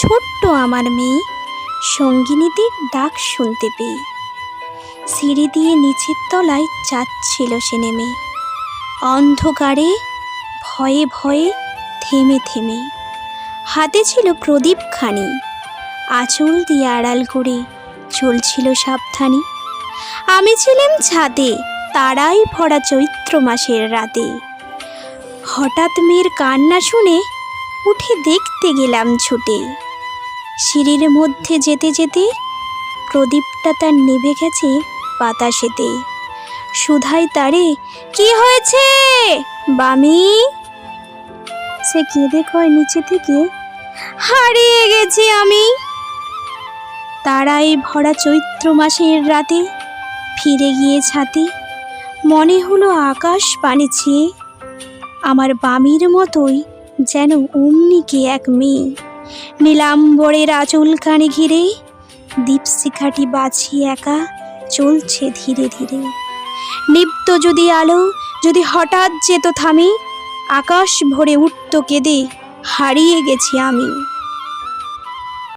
ছোট্ট আমার মেয়ে সঙ্গিনীদের ডাক শুনতে পেয়ে। সিঁড়ি দিয়ে নিচের তলায় যাচ্ছিল সে নেমে। অন্ধকারে ভয়ে ভয়ে থেমে থেমে। হাতে ছিল প্রদীপখানি আঁচল দিয়ে আড়াল করে চলছিল সাবধানে। আমি ছিলাম ছাদে, তারাই ভরা চৈত্র মাসের রাতে। হঠাৎ মেয়ের কান্না শুনে উঠে দেখতে গেলাম ছুটে। সিঁড়ির মধ্যে যেতে যেতে প্রদীপটা তার নেভে গেছে বাতাসেতে সুধাই তারে, কি হয়েছে? বামি? সে কেঁদে কয় নিচে থেকে, হারিয়ে গেছি আমি। তারাই ভরা চৈত্র মাসের রাতে ফিরে গিয়ে ছাতে মনে হলো আকাশ পানে আমার বামির মতোই যেন অমনিকে এক মেয়ে। নীলাম্বরের কানে ঘিরে দীপশিখাটি বাছি একা চলছে ধীরে ধীরে। নিপ্ত যদি আলো, যদি হঠাৎ যেত থামি, আকাশ ভরে উঠত কেঁদে হারিয়ে গেছি আমি।